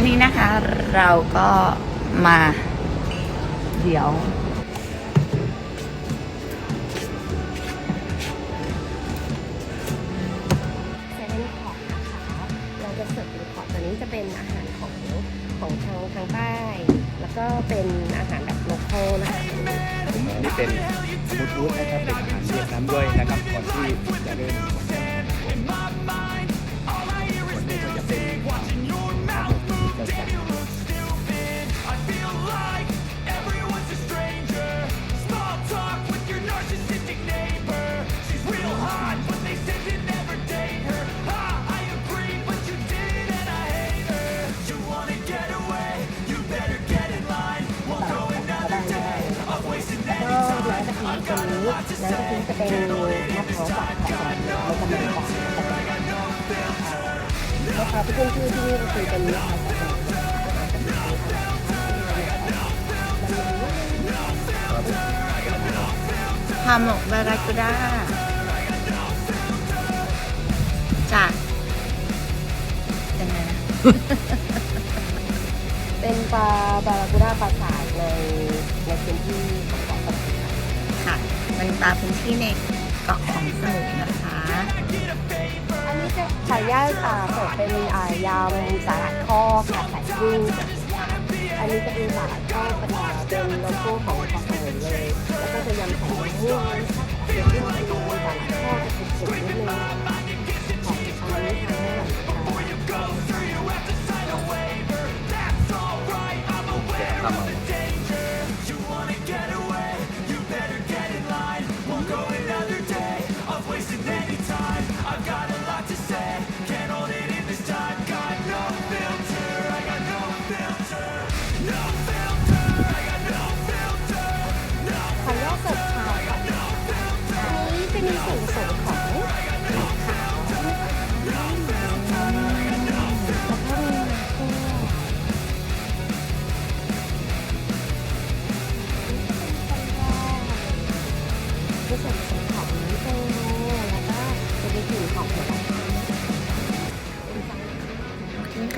อนนี้นะคะเราก็มาเดี๋ยว เซเว่นพอร์ตนะคะเราจะเสิร์ฟเป็นพอร์ตตัวนี้จะเป็นอาหารของของทางทางใต้ แล้วก็เป็นอาหารแบบโลคอลนะคะอันี่เป็นมูทูธนะครับเป็นอาหารเวียดนามด้วยนะครับก่อนที่จะเริ่ม พร้าวที่ขึ้นชื่ที่นี่ก็คือเป็นมะพร้าวจากฮาหมกบารากุด้าจากยังไงนะ เป็นปลาบารากูด้าปลาสายในในพื้นที่ของเกาะสมุยค่ะค่ะมันปลาพื้นที่ในเกาะของสมุยนะคะ อันนี้จะขายยาอ่าเสิร์ฟเป็นอ่ายำสาหร่ายข้อค่ะใส่กุ้งอันนี้จะเป็นสาหร่ายข้อเป็นอ่าเป็นโลโก้ของเกาะสมุยเลย แล้วก็จะยำใส่มะม่วงเดี๋ยวที่เป็นสาหร่ายข้อจะสุกๆนิดนึงของอันนี้ทานได้หลายค่ะแกะข้าวเมา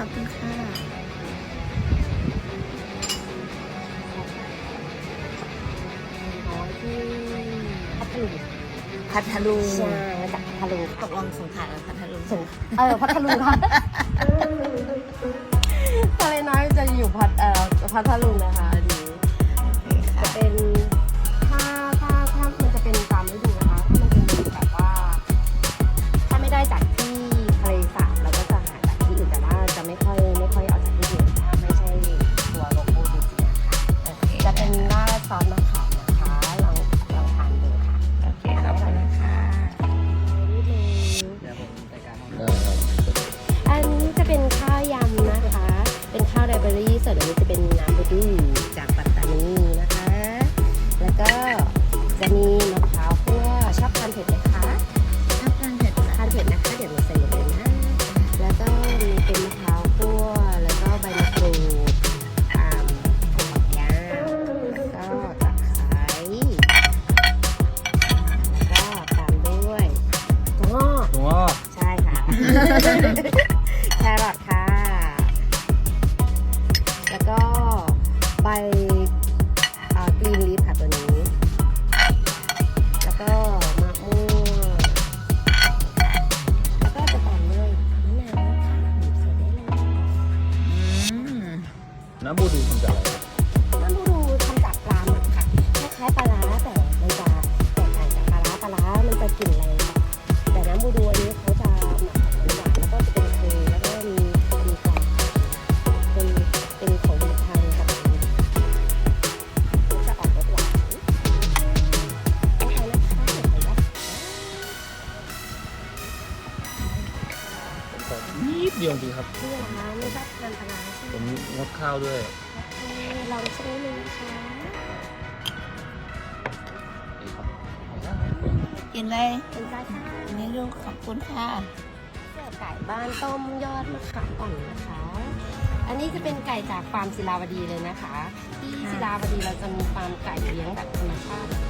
อเคขอบคุณค่ะน้อยที่พัทลุงพัทลุงใช่มาจากพัทลุงตกลงสงขลาหรือพัทลุงสงเออพัทลุงค่ะทะเลน้อยจะอยู่พัทเอ่อพัทลุงนะคะำจากอะไร น้ำบูดูทำจากปลาหมึกค่ะคล้ายๆปลาร้าแต่มันจะแตกต่างจากปลาร้าปลาร้ามันจะกลิ่นแรงกว่าแต่น้ำบูดูอัน ยวจริงครับนี่นะคะไม่ชอบทานปลาร้าใช่ผไหมมงดข้าวด้วย โอเคลองชิมนิดนึงนะคะนี่ครับเอาละกินเลย เป็นปลาช่านี่ลูกขอบคุณค่ะ เสิร์ฟไก่บ้านต้มยอดมะขามอ่อนนะคะ อันนี้จะเป็นไก่จากฟาร์มศิลาวดีเลยนะคะ ที่ศิลาวดีเราจะมีฟาร์มไก่เลี้ยงแบบธรรมชาตินะคะ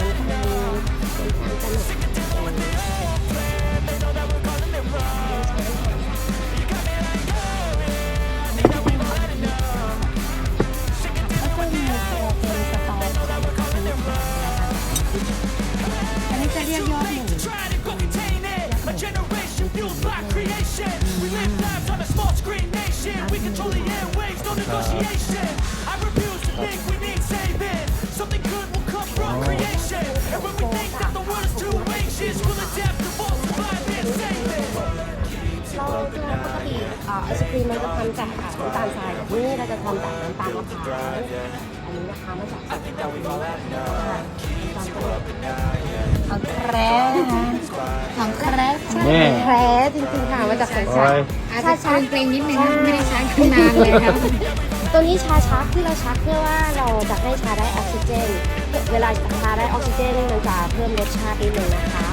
ำจากอ่าน้ำตาลทรายแต่ที่นี่เราจะทำจากน้ำตาลมะพร้าวอันนี้นะคะมาจากสวนน้ำตาลตะโนดของแคร์ของแคร์แม่แท้จริงๆค่ะมาจากสวนสัตว์อาจจะชาเกรงนิดนึงนะไม่ได้ชาขึ้นนานเลยครับตัวนี้ชาชักที่เราชักเพื่อว่าเราจะให้ชาได้ออกซิเจน เวลาชาได้ออกซิเจนมันจะเพิ่มรสชาตินิดนึงนะคะ